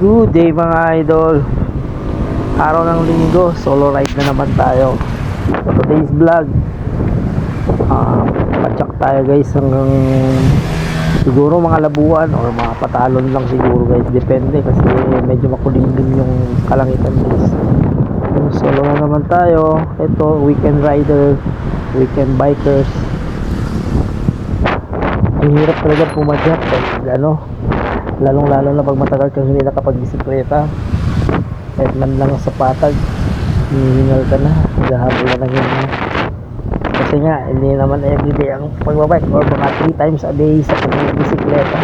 Good day mga idol. Araw ng linggo Solo ride na naman tayo. For today's vlog uh, Patsak tayo guys Hanggang Siguro mga labuan Or mga patalon lang siguro guys. Depende kasi medyo makulimlim yung kalangitan guys. Solo na naman tayo. Ito weekend rider Weekend bikers. Ang hirap talaga pumadyak Pag ano lalong lalo na pag matagal kang hindi nakapag-bisikleta. Kahit man lang sa patag hinihingal ka na. Gahabol na lang yun kasi nga hindi naman everyday ang pagbabike or mga 3 times a day sa pag-bisikleta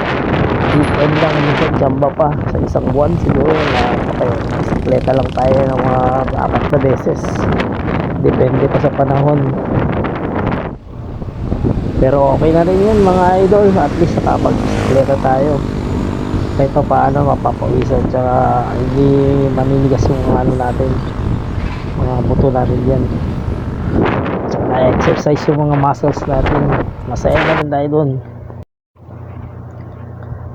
weekend lang minsan jamba pa. Sa isang buwan siguro na bisikleta lang tayo ng mga apat na beses. Depende pa sa panahon. Pero okay na rin yun mga idol. At least nakapag-bisikleta tayo kahit pa paano mapapawisan. Tsaka hindi maninigas yung ano natin mga buto natin tsaka na-exercise yung mga muscles natin. Masaya na rin tayo dun.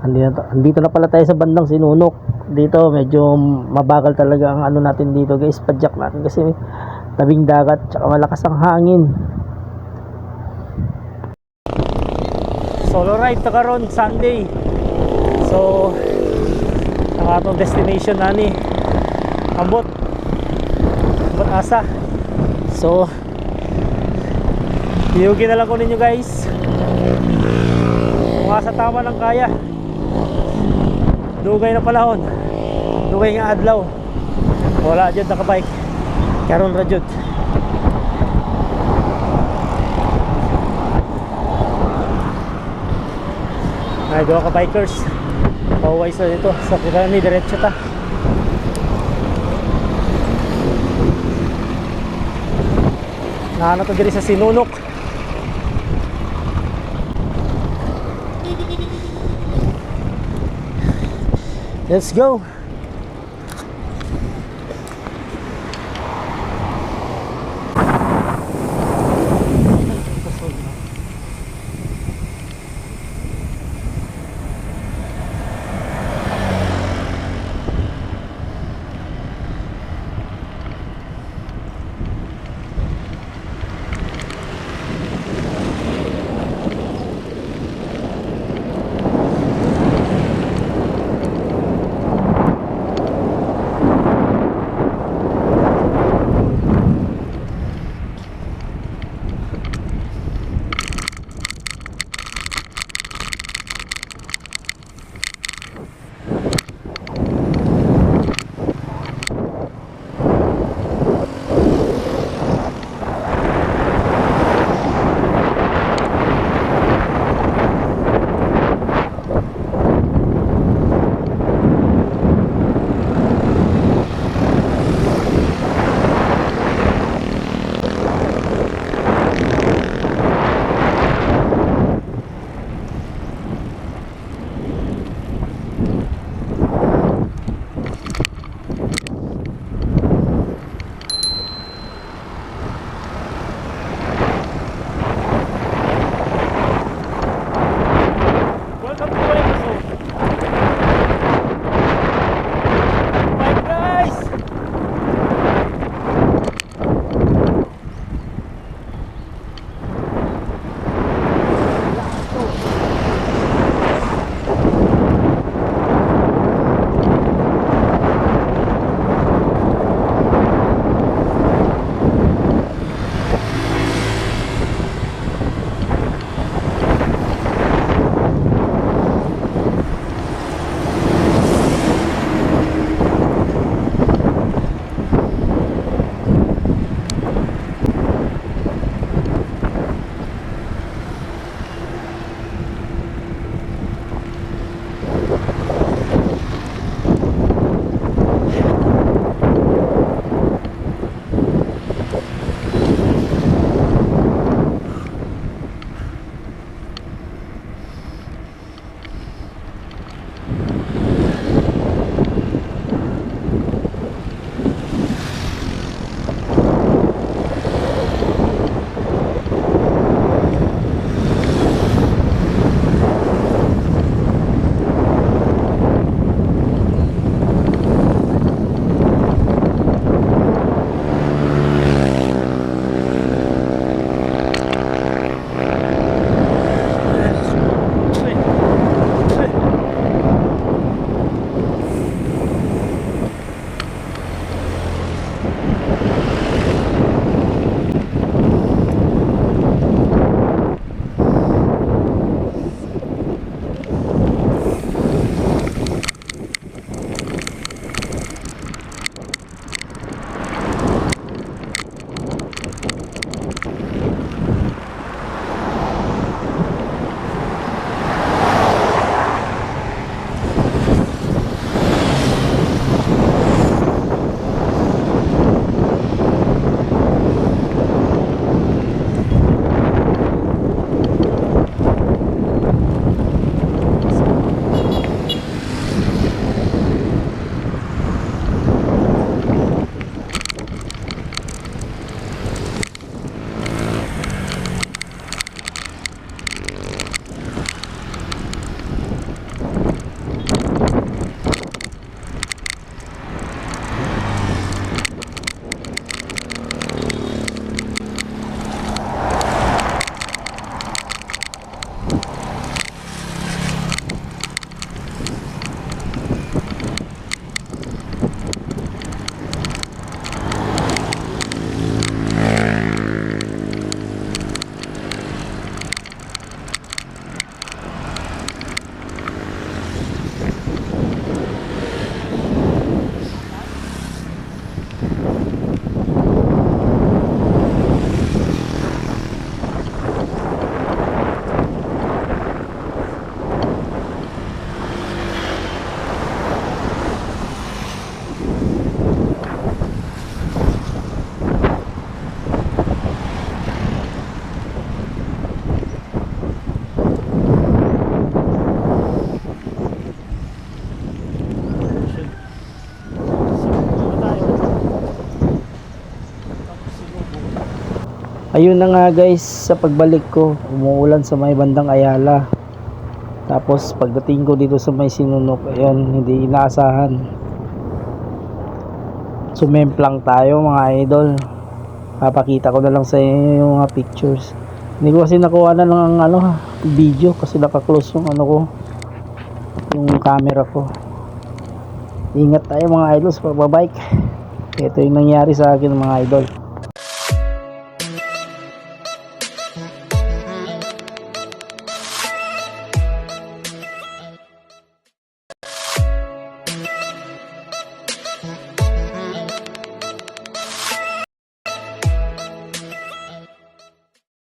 Andito, na pala tayo sa bandang sinunok. Dito medyo mabagal talaga ang ano natin dito guys. Padjak natin kasi tabing dagat tsaka malakas ang hangin. Solo ride ta karon Sunday So, ang atong destination na ni Ambot. Ambot asa. So, Iyugin na lang ko ninyo guys. Kung asa tama ng kaya. Dugay na panahon. Dugay nga adlaw. Wala dyan nakabike. Karon ra jud. Ay, duha ka bikers. Pauwi sa dito sa Kirani diretso ta. Nahanap ko diri sa Sinunok. Let's go. Ayun na nga guys, sa pagbalik ko, umuulan sa may bandang Ayala. Tapos pagdating ko dito sa may sinunok, ayun, hindi inaasahan. Sumemplang tayo mga idol. Papakita ko na lang sa inyo yung mga pictures. Hindi ko kasi nakuha na lang ang ano, video kasi naka-close yung ano ko, yung camera ko. Ingat tayo mga idol sa pagbabike. Ito yung nangyari sa akin mga idol.